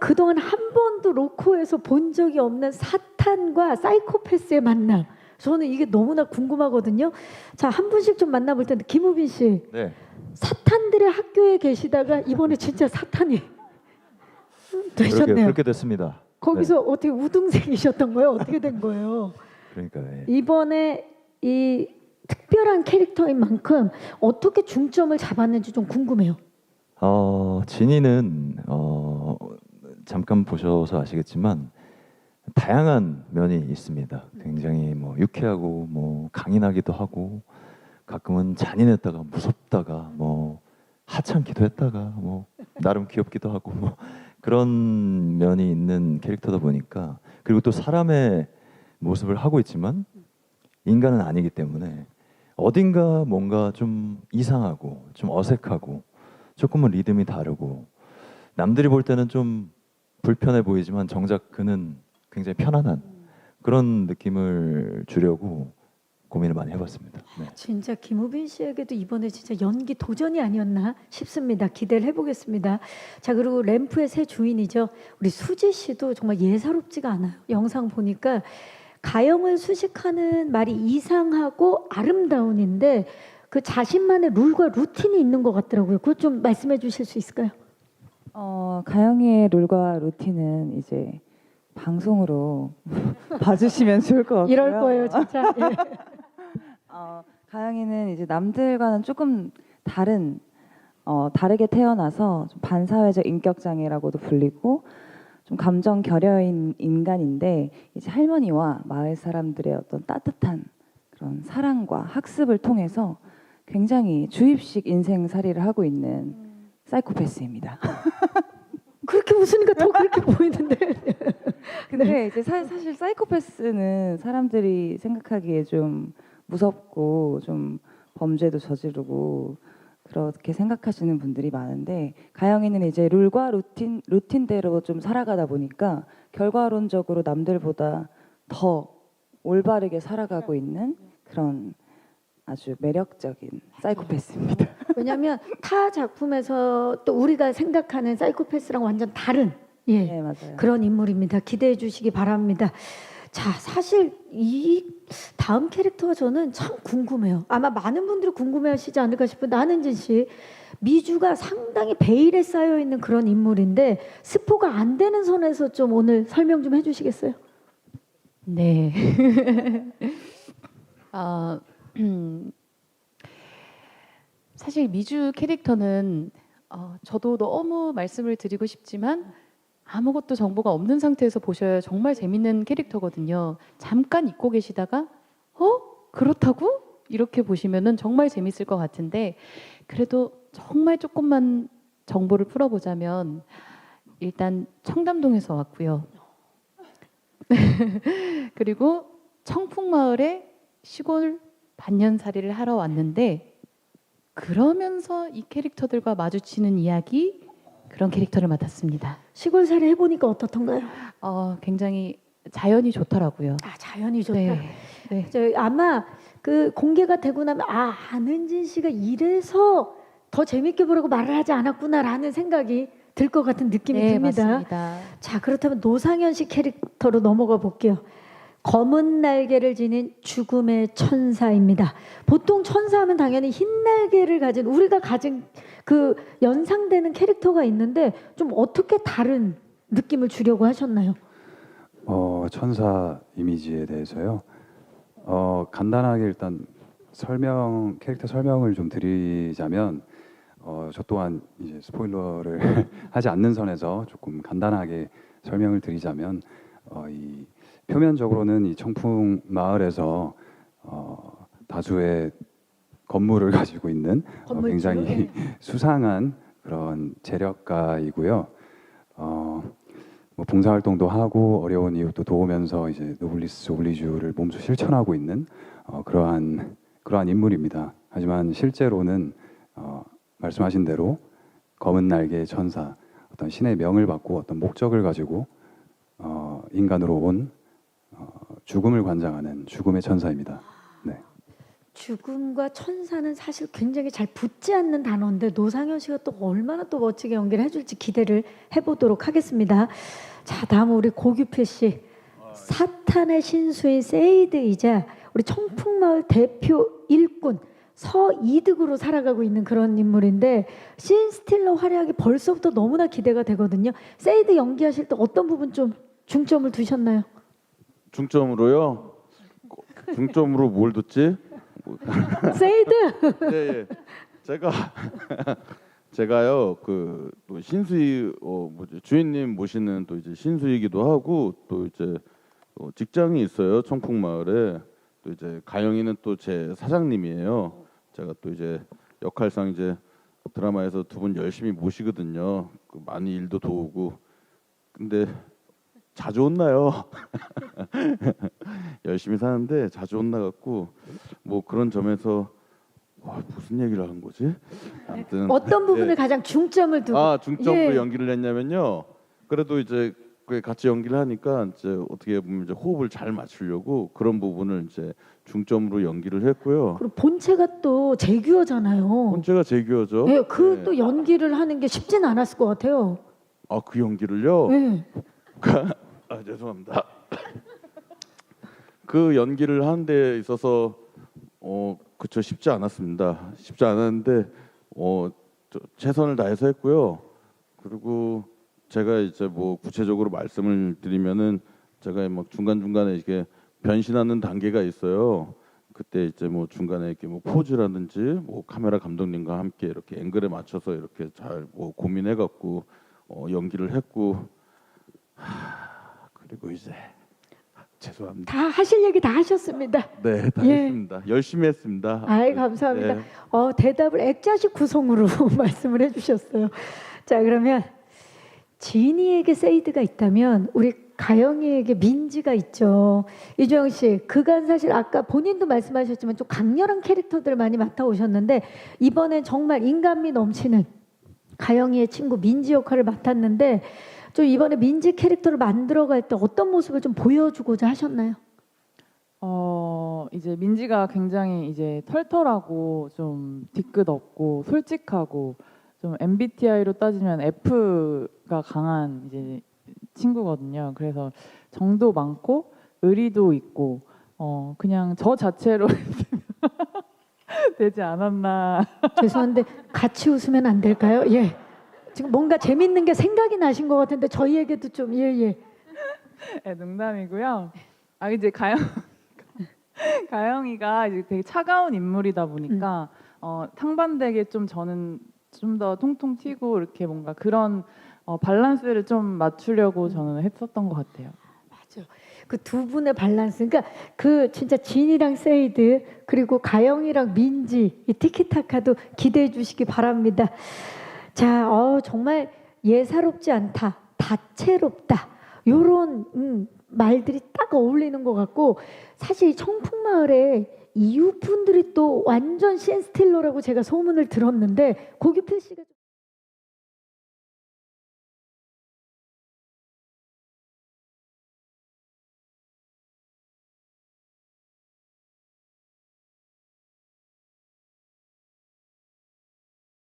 그동안 한 번도 로코에서 본 적이 없는 사탄과 사이코패스의 만남. 저는 이게 너무나 궁금하거든요. 자, 한 분씩 좀 만나볼 텐데 김우빈 씨. 네. 사탄들의 학교에 계시다가 이번에 진짜 사탄이 그렇게, 되셨네요. 그렇게 됐습니다. 거기서 어떻게 우등생이셨던 거예요? 어떻게 된 거예요? 그러니까 예. 이번에 이 특별한 캐릭터인 만큼 어떻게 중점을 잡았는지 좀 궁금해요. 어, 진이는 어, 잠깐 보셔서 아시겠지만 다양한 면이 있습니다. 굉장히 뭐 유쾌하고 뭐 강인하기도 하고 가끔은 잔인했다가 무섭다가 뭐 하찮기도 했다가 뭐 나름 귀엽기도 하고 뭐 그런 면이 있는 캐릭터다 보니까 그리고 또 사람의 모습을 하고 있지만 인간은 아니기 때문에 어딘가 뭔가 좀 이상하고 좀 어색하고 조금은 리듬이 다르고 남들이 볼 때는 좀 불편해 보이지만 정작 그는 굉장히 편안한 그런 느낌을 주려고 고민을 많이 해봤습니다. 네. 진짜 김우빈 씨에게도 이번에 진짜 연기 도전이 아니었나 싶습니다. 기대를 해보겠습니다. 자 그리고 램프의 새 주인이죠. 우리 수지 씨도 정말 예사롭지가 않아요. 영상 보니까 가영을 수식하는 말이 이상하고 아름다운인데 그 자신만의 룰과 루틴이 있는 것 같더라고요. 그것 좀 말씀해 주실 수 있을까요? 어, 가영이의 룰과 루틴은 이제 방송으로 봐주시면 좋을 것 같고요. 이럴 거예요, 진짜. 예. 어, 가영이는 이제 남들과는 조금 다른 어, 다르게 태어나서 좀 반사회적 인격 장애라고도 불리고 좀 감정 결여인 인간인데 이제 할머니와 마을 사람들의 어떤 따뜻한 그런 사랑과 학습을 통해서 굉장히 주입식 인생살이를 하고 있는 사이코패스입니다. 그렇게 웃으니까 더 그렇게 보이는데. 근데 이제 사, 사실 사이코패스는 사람들이 생각하기에 좀 무섭고 좀 범죄도 저지르고 그렇게 생각하시는 분들이 많은데 가영이는 이제 룰과 루틴 루틴대로 좀 살아가다 보니까 결과론적으로 남들보다 더 올바르게 살아가고 있는 그런 아주 매력적인 사이코패스입니다. 왜냐하면 타 작품에서 또 우리가 생각하는 사이코패스랑 완전 다른 예 네 맞아요. 그런 인물입니다. 기대해 주시기 바랍니다. 자 사실 이 다음 캐릭터가 저는 참 궁금해요. 아마 많은 분들이 궁금해하시지 않을까 싶은데 한은진 씨 미주가 상당히 베일에 쌓여 있는 그런 인물인데 스포가 안 되는 선에서 좀 오늘 설명 좀 해주시겠어요? 네. 아, 음, 사실 미주 캐릭터는 어, 저도 너무 말씀을 드리고 싶지만 아무것도 정보가 없는 상태에서 보셔야 정말 재밌는 캐릭터거든요. 잠깐 잊고 계시다가 어 그렇다고 이렇게 보시면은 정말 재밌을 것 같은데 그래도 정말 조금만 정보를 풀어보자면 일단 청담동에서 왔고요. 그리고 청풍마을에 시골 반년살이를 하러 왔는데 그러면서 이 캐릭터들과 마주치는 이야기 그런 캐릭터를 맡았습니다. 시골살이 해보니까 어떻던가요? 어, 굉장히 자연이 좋더라고요. 아 자연이 좋다. 네. 네. 저 아마 그 공개가 되고 나면 아 안은진 씨가 이래서 더 재밌게 보려고 말을 하지 않았구나라는 생각이 들 것 같은 느낌이 네, 듭니다. 맞습니다. 자 그렇다면 노상현 씨 캐릭터로 넘어가 볼게요. 검은 날개를 지닌 죽음의 천사입니다. 보통 천사하면 당연히 흰 날개를 가진 우리가 가진 그 연상되는 캐릭터가 있는데 좀 어떻게 다른 느낌을 주려고 하셨나요? 어, 천사 이미지에 대해서요. 어, 간단하게 일단 설명 캐릭터 설명을 좀 드리자면 어, 저 또한 이제 스포일러를 하지 않는 선에서 조금 간단하게 설명을 드리자면 어, 이 표면적으로는 이 청풍 마을에서 어, 다수의 건물을 가지고 있는 어, 건물주요? 굉장히 수상한 그런 재력가이고요. 어, 뭐 봉사활동도 하고 어려운 이웃도 도우면서 이제 노블리스 오블리주를 몸소 실천하고 있는 어, 그러한 그러한 인물입니다. 하지만 실제로는 어, 말씀하신 대로 검은 날개의 천사, 어떤 신의 명을 받고 어떤 목적을 가지고 어, 인간으로 온 어, 죽음을 관장하는 죽음의 천사입니다. 네. 죽음과 천사는 사실 굉장히 잘 붙지 않는 단어인데 노상현 씨가 또 얼마나 또 멋지게 연기를 해줄지 기대를 해보도록 하겠습니다. 자, 다음 우리 고규표 씨. 사탄의 신수인 세이드이자 우리 청풍마을 대표 일꾼 서이득으로 살아가고 있는 그런 인물인데 신 스틸러 활약이 벌써부터 너무나 기대가 되거든요. 세이드 연기하실 때 어떤 부분 좀 중점을 두셨나요? 중점으로요. 중점으로 뭘 뒀지? 세이드 예, 예. 제가 제가요 그 또 신수이 어 뭐지 주인님 모시는 또 이제 신수이기도 하고 또 이제 어, 직장이 있어요 청풍마을에 또 이제 가영이는 또 제 사장님이에요. 제가 또 이제 역할상 이제 드라마에서 두 분 열심히 모시거든요. 그 많이 일도 도우고 근데 자주 혼나요. 열심히 사는데 자주 혼나갖고 뭐 그런 점에서 와, 무슨 얘기를 하는 거지? 아무튼 어떤 부분을 예. 가장 중점을 두고 아 중점으로 예. 연기를 했냐면요. 그래도 이제 그 같이 연기를 하니까 이제 어떻게 보면 이제 호흡을 잘 맞추려고 그런 부분을 이제 중점으로 연기를 했고요. 그리고 본체가 또 재규어잖아요. 본체가 제규어죠. 예, 그 네. 또 연기를 하는 게 쉽진 않았을 것 같아요. 아그 연기를요. 예. 아 죄송합니다. 그 연기를 하는 데 있어서 어 그쵸 쉽지 않았습니다. 쉽지 않았는데 어 저, 최선을 다해서 했고요. 그리고 제가 이제 뭐 구체적으로 말씀을 드리면은 제가 막 중간 중간에 이게 변신하는 단계가 있어요. 그때 이제 뭐 중간에 이렇게 뭐 포즈라든지 뭐 카메라 감독님과 함께 이렇게 앵글에 맞춰서 이렇게 잘 뭐 고민해 갖고 어 연기를 했고 하, 그리고 이제 죄송합니다. 다 하실 얘기 다 하셨습니다. 네, 다 예. 했습니다. 열심히 했습니다. 아이 감사합니다. 네. 어, 대답을 액자식 구성으로 말씀을 해주셨어요. 자 그러면 지니에게 세이드가 있다면 우리 가영이에게 민지가 있죠. 이주영 씨, 그간 사실 아까 본인도 말씀하셨지만 좀 강렬한 캐릭터들을 많이 맡아 오셨는데 이번엔 정말 인간미 넘치는 가영이의 친구 민지 역할을 맡았는데 좀 이번에 민지 캐릭터를 만들어갈 때 어떤 모습을 좀 보여주고자 하셨나요? 어 이제 민지가 굉장히 이제 털털하고 좀 뒤끝 없고 솔직하고 좀 MBTI로 따지면 F가 강한 이제 친구거든요. 그래서 정도 많고 의리도 있고 어 그냥 저 자체로 되지 않았나. 죄송한데 같이 웃으면 안 될까요? 예. 지금 뭔가 재밌는 게 생각이 나신 것 같은데 저희에게도 좀 예예. 네, 농담이고요. 아 이제 가영 가영이가 이제 되게 차가운 인물이다 보니까 어, 탕반되게 좀 저는 좀 더 통통 튀고 이렇게 뭔가 그런 어, 밸런스를 좀 맞추려고 저는 했었던 것 같아요. 맞아. 그 두 분의 밸런스. 그러니까 그 진짜 진이랑 세이드 그리고 가영이랑 민지 이 티키타카도 기대해 주시기 바랍니다. 자, 어, 정말 예사롭지 않다. 다채롭다. 요런 음, 말들이 딱 어울리는 것 같고 사실 이 청풍마을에 이웃분들이 또 완전 신스틸러라고 제가 소문을 들었는데 고규필 씨가 좀